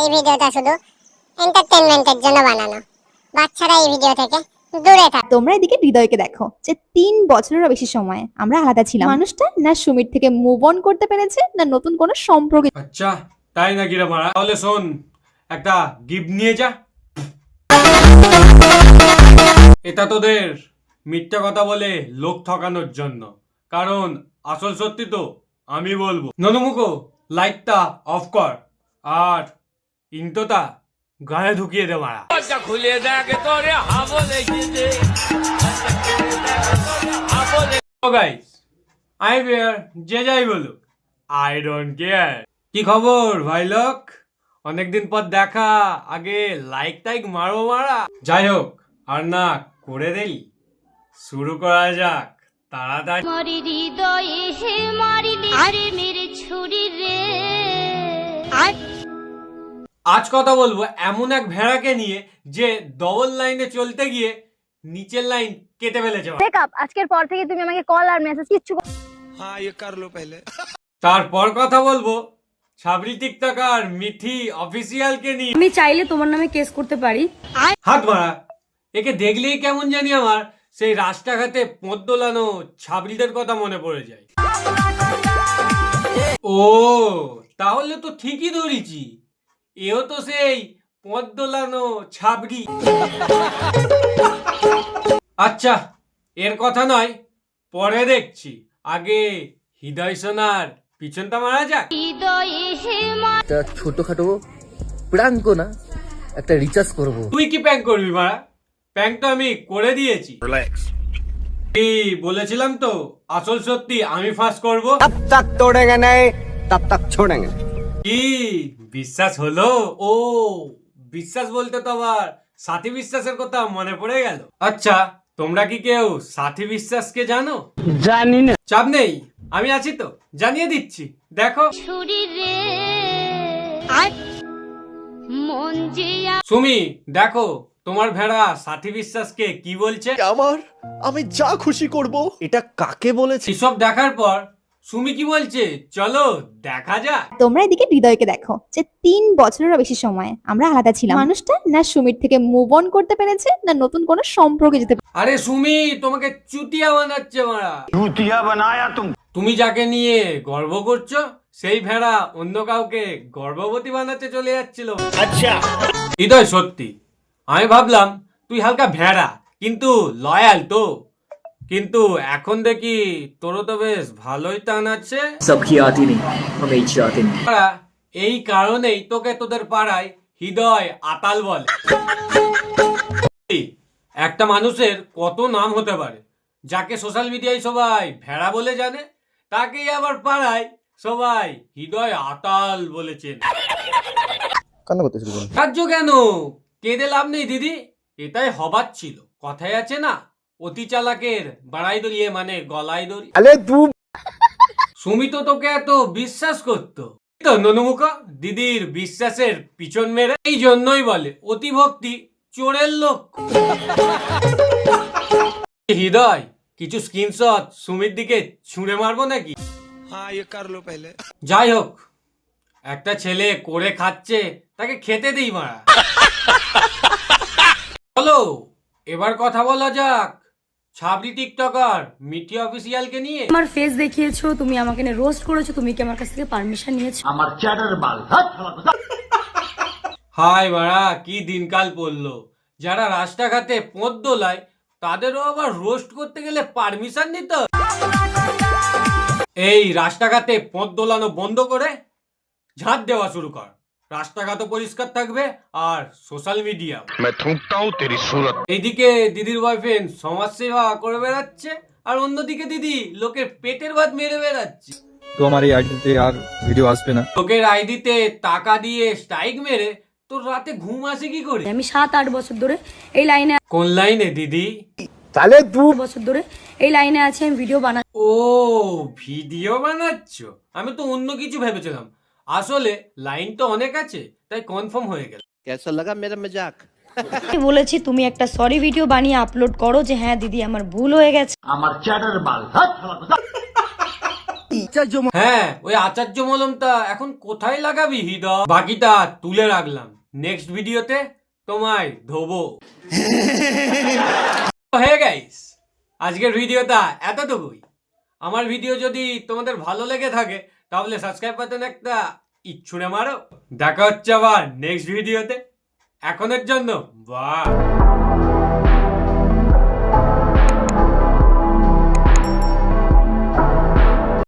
এই ভিডিওটা শুধু এন্টারটেনমেন্টের জন্য বানানো। বাচ্চারা এই ভিডিও থেকে দূরে থাক। তোমরা এদিকে হৃদয়কে দেখো যে তিন বছরেরও বেশি সময় আমরা আলাদা ছিলাম। মানুষটা না সুমির থেকে মুভ অন করতে পেরেছে না নতুন কোনো সম্পর্ক আচ্ছা তাই নাকি রে মারা? তাহলে শোন একটা গিফট নিয়ে যা। এটা তোদের মিথ্যা কথা বলে লোক ঠকানোর জন্য। কারণ আসল সত্যি তো আমি বলব। ননুমুখো লাইটটা অফ কর। আর ইন্টোটা গায়ে ঢুকিয়ে দে মারা। গাইস আই বেয়ার যে যাই বলুক আই ডোন্ট কেয়ার কি খবর ভাই লোক? অনেকদিন পর দেখা আগে লাইক টাইক মারো মারা। যাই হোক আর না করে দেই। শুরু করা যাক তাড়াতাড়ি। মারি হৃদয়ে হে মারিলে। প্রেমের ছুরি রে। আজ কথা বলবো এমন এক ভেড়াকে নিয়ে যে ডবল লাইনে চলতে গিয়ে নিচের লাইন কেটে ফেলেছে ব্রেকআপ আজকের পর থেকে তুমি আমাকে কল আর মেসেজ কিচ্ছু हाँ ये कर लो पहले তারপর কথা বলবো সাবরি টিকটকার মিঠি অফিসিয়ালকে নিয়ে আমি চাইলে তোমার নামে কেস করতে পারি হাত মারা একে দেখলেই কেমন জানি আমার সেই রাস্তাঘাটে পথ দোলানো ছাবড়িদের কথা মনে পড়ে যায় ও তাহলে তো ঠিকই ধরেছি এও তো সেই পদ্মলানো দোলানো ছাবড়ি। আচ্ছা এর কথা নয় পরে দেখছি। আগে হৃদয় সোনার পিছনটা মারা যাক। একটা ছোটখাটো প্রাঙ্ক না একটা রিচার্জ করব। তুই কি প্যাঙ্ক করবি মারা? প্যাঙ্ক তো আমি করে দিয়েছি। বলেছিলাম তো আসল সত্যি আমি ফাঁস করব? তব তক তোড়েঙ্গে নাই তাক ছোড়ে গে কি? বিশ্বাস হলো? ও বিশ্বাস বলতে তো আবার সাথী বিশ্বাসের কথা মনে পড়ে গেল। আচ্ছা তোমরা কি কেউ সাথী বিশ্বাসকে জানো? জানি না। চাপ নেই আমি আছি তো জানিয়ে দিচ্ছি দেখো। সুমি দেখো তোমার ভেড়া সাথী বিশ্বাসকে কি বলছে? আমার আমি যা খুশি করব এটা কাকে বলেছে? এসব দেখার পর সুমি কি বলছে চলো দেখা যাক তোমরা এদিকে হৃদয়কে দেখো যে তিন বছরেরও বেশি সময় আমরা আলাদা ছিলাম মানুষটা না সুমির থেকে মুভ অন করতে পেরেছে না নতুন কোনো সম্পর্কে যেতে আরে সুমি তোমাকে চুতিয়া বানাচ্ছে মারা चूतिया बनाया तुम তুমি যাকে নিয়ে গর্ব করছো সেই ভেড়া অন্য কাউকে গর্ভবতী বানাতে চলে যাচ্ছিল अच्छा হৃদয় সত্যি আমি ভাবলাম তুই হালকা ভেড়া কিন্তু লয়াল তো কিন্তু এখন দেখি তোরও তো বেশ ভালোই টান আছে। নেই নেই এই কারণেই তোকে তোদের পাড়ায় হৃদয় আতাল বলে। একটা মানুষের কত নাম হতে পারে যাকে সোশ্যাল মিডিয়ায় সবাই ভেড়া বলে জানে তাকেই আবার পাড়ায় সবাই হৃদয় আতাল বলেছেন কান্না করতে শুরু রাজ্য কেন? কেঁদে লাভ নেই দিদি। এটাই হবার ছিল। কথাই আছে না? অতি চালাকের বাড়াই দড়িয়ে মানে গলায় দড়ি। আরে তু সুমিত তোকে এত বিশ্বাস করতো? তো ননুমুখা দিদির বিশ্বাসের পিছন মেরে এই জন্যই বলে অতি ভক্তি চোরের লোক। হৃদয় কিছু স্ক্রিনশট সুমির দিকে ছুঁড়ে মারবো নাকি? যাই হোক একটা ছেলে করে খাচ্ছে তাকে খেতে দিই মারা। বলো এবার কথা বলা যাক। ছাবড়ি টিকটকার মিঠি অফিসিয়ালকে নিয়ে। আমার ফেস দেখিয়েছো তুমি আমাকে রোস্ট করেছ তুমি কি আমার কাছ থেকে পারমিশন নিয়েছো? হাই মারা কি দিনকাল পড়ল। যারা রাস্তাঘাটে পথ দোলায় তাদেরও আবার রোস্ট করতে গেলে পারমিশন নিত এই রাস্তাঘাটে পথ দোলানো বন্ধ করে ঝাঁট দেওয়া শুরু কর। রাস্তাঘাটও পরিষ্কার থাকবে আর সোশ্যাল মিডিয়া এইদিকে দিদির বয়ফ্রেন্ড সমাজসেবা করে বেড়াচ্ছে আর অন্যদিকে দিদি লোকের পেটের ভাত মেরে বেড়াচ্ছে। তোমার এই আইডিতে আর ভিডিও আসবে না। লোকের আইডিতে টাকা দিয়ে স্ট্রাইক মেরে তোর রাতে ঘুম আসে কি করে? আমি সাত আট বছর ধরে এই লাইনে কোন লাইনে দিদি? তাহলে দু বছর ধরে এই লাইনে আছে আমি ভিডিও বানা ও ভিডিও বানাচ্ছ? আমি তো অন্য কিছু ভেবেছিলাম। আসলে লাইন তো অনেক আছে তাই কনফার্ম হয়ে গেল। কেসা লাগা মেরা মজাক আমি বলেছি তুমি একটা সরি ভিডিও বানিয়ে আপলোড করো যে হ্যাঁ দিদি আমার ভুল হয়ে গেছে। আমার চ্যাটার মাল হ্যাঁ ওই আচার্য মলমটা এখন কোথায় লাগাবি হৃদয় বাকিটা তুলে রাখলাম। নেক্সট ভিডিওতে তোমায় ধোবো। হে গাইস আজকের ভিডিওটা এতটুকুই। আমার ভিডিও যদি তোমাদের ভালো লেগে থাকে তাহলে সাবস্ক্রাইব বাটন একটা ইচ্ছুড়ে মারো। দেখা হচ্ছে আবার নেক্সট ভিডিওতে এখনের জন্য বাই